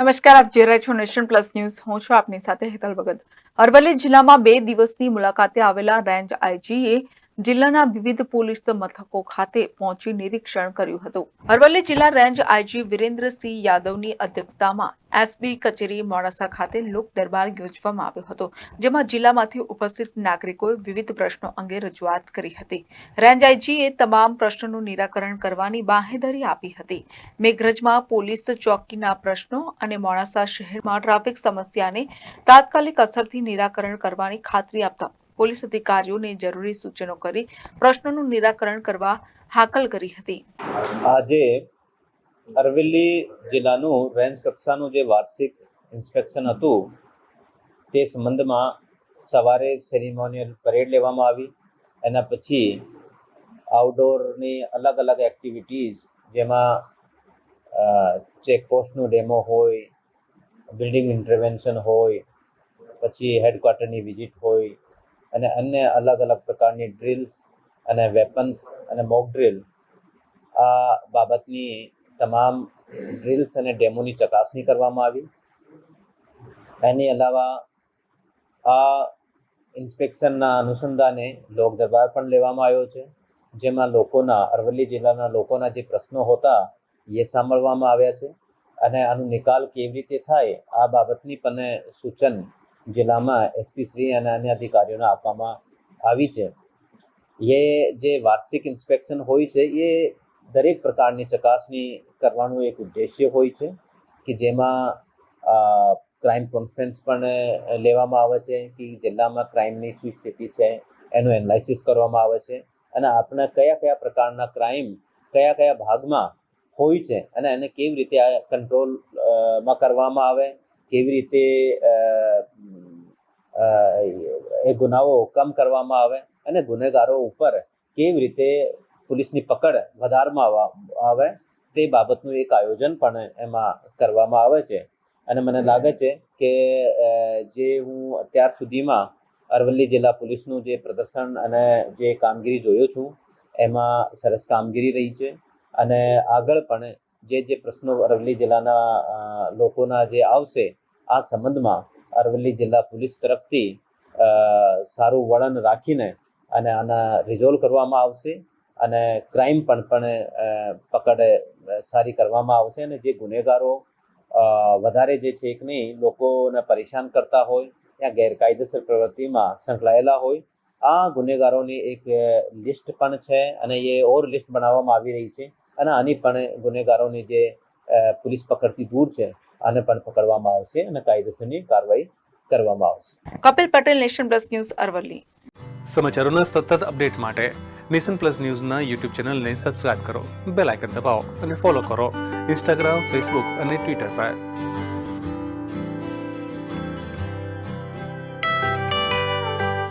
નમસ્કાર, આપ જોઈ રહ્યા છો નેશન પ્લસ ન્યૂઝ. હું છું આપની સાથે હેતલ ભગત. અરવલ્લી જિલ્લામાં બે દિવસની મુલાકાતે આવેલા રેન્જ આઈજીએ જિલ્લાના વિવિધ પોલીસ મથકો ખાતે પહોંચી નિરીક્ષણ કર્યું હતું. અરવલ્લી જિલ્લા રેન્જ આઈજી વિરેન્દ્રસિંહ યાદવની અધ્યક્ષતામાં એસબી કચેરી મોડાસા ખાતે લોક દરબાર યોજવામાં આવ્યો હતો, જેમાં જિલ્લામાંથી ઉપસ્થિત નાગરિકોએ વિવિધ પ્રશ્નો અંગે રજૂઆત કરી હતી. રેન્જ આઈજીએ તમામ પ્રશ્નોનું નિરાકરણ કરવાની બાંહેધરી આપી હતી. મેઘરજમાં પોલીસ ચોકીના પ્રશ્નો અને મોડાસા શહેરમાં ટ્રાફિક સમસ્યાને તાત્કાલિક અસરથી નિરાકરણ કરવાની ખાતરી આપતા પોલીસ અધિકારીઓને જરૂરી સૂચનો કરી પ્રશ્નોનું નિરાકરણ કરવા હાકલ કરી હતી. આજે અરવલ્લી જિલ્લાનું રેન્જ કક્ષાનું જે વાર્ષિક ઇન્સ્પેક્શન હતું, તે સંબંધમાં સવારે સેરિમોનિયલ પરેડ લેવામાં આવી. એના પછી આઉટડોરની અલગ અલગ એક્ટિવિટીઝ, જેમાં ચેકપોસ્ટનું ડેમો હોય, બિલ્ડિંગ ઇન્ટરવેન્શન હોય, પછી હેડક્વાર્ટરની વિઝિટ હોય અને અન્ય અલગ અલગ પ્રકારની ડ્રિલ્સ અને વેપન્સ અને મોક ડ્રિલ આ બાબતની તમામ ડ્રિલ્સ અને ડેમોની ચકાસણી કરવામાં આવી. એની અલાવા આ ઇન્સ્પેક્શનના અનુસંધાને લોક દરબાર પણ લેવામાં આવ્યો છે, જેમાં લોકોના, અરવલ્લી જિલ્લાના લોકોના જે પ્રશ્નો હતા એ સાંભળવામાં આવ્યા છે. અને આનો નિકાલ કેવી રીતે થાય, આ બાબતની પણ સૂચન જિલ્લામાં એસપી શ્રી અને અન્ય અધિકારીઓને આપવામાં આવી છે. એ જે વાર્ષિક ઇન્સ્પેક્શન હોય છે, એ દરેક પ્રકારની ચકાસણી કરવાનું એક ઉદ્દેશ્ય હોય છે કે જેમાં ક્રાઇમ કોન્ફરન્સ પણ લેવામાં આવે છે, કે જિલ્લામાં ક્રાઇમની શું સ્થિતિ છે, એનું એનાલિસિસ કરવામાં આવે છે અને આપણે કયા કયા પ્રકારના ક્રાઇમ કયા કયા ભાગમાં હોય છે અને એને કેવી રીતે કંટ્રોલમાં કરવામાં આવે, કેવી રીતે એ ગુનાઓ કમ કરવામાં આવે અને ગુનેગારો ઉપર કેવી રીતે પોલીસની પકડ વધારવામાં આવે તે બાબતનું એક આયોજન પણ એમાં કરવામાં આવે છે. અને મને લાગે છે કે જે હું અત્યાર સુધીમાં અરવલ્લી જિલ્લા પોલીસનું જે પ્રદર્શન અને જે કામગીરી જોયો છું, એમાં સરસ કામગીરી રહી છે. અને આગળ પણ જે જે પ્રશ્નો અરવલ્લી જિલ્લાના લોકોના જે આવશે, આ સંબંધમાં અરવલ્લી જિલ્લા પોલીસ તરફથી સારું વળણ રાખીને અને આના રિઝોલ્વ કરવામાં આવશે અને ક્રાઇમ પણ પણ પકડ સારી કરવામાં આવશે અને જે ગુનેગારો વધારે જે છે કે નહીં, લોકોને પરેશાન કરતા હોય ત્યાં ગેરકાયદેસર પ્રવૃત્તિમાં સંકળાયેલા હોય, આ ગુનેગારોની એક લિસ્ટ પણ છે અને એ ઓર લિસ્ટ બનાવવામાં આવી રહી છે અને આની પણ ગુનેગારોની જે પોલીસ પકડથી દૂર છે આને પણ પકડવામાં આવશે અને કાયદેસરની કાર્યવાહી કરવામાં આવશે. Kapil Patel nation plus news Aravalli. સમાચારોના સતત અપડેટ માટે નેશન પ્લસ ન્યૂઝના યુટ્યુબ ચેનલને સબસ્ક્રાઇબ કરો બેલ આઇકન દબાવો અને ફોલો કરો ઇન્સ્ટાગ્રામ ફેસબુક અને ટ્વિટર પર.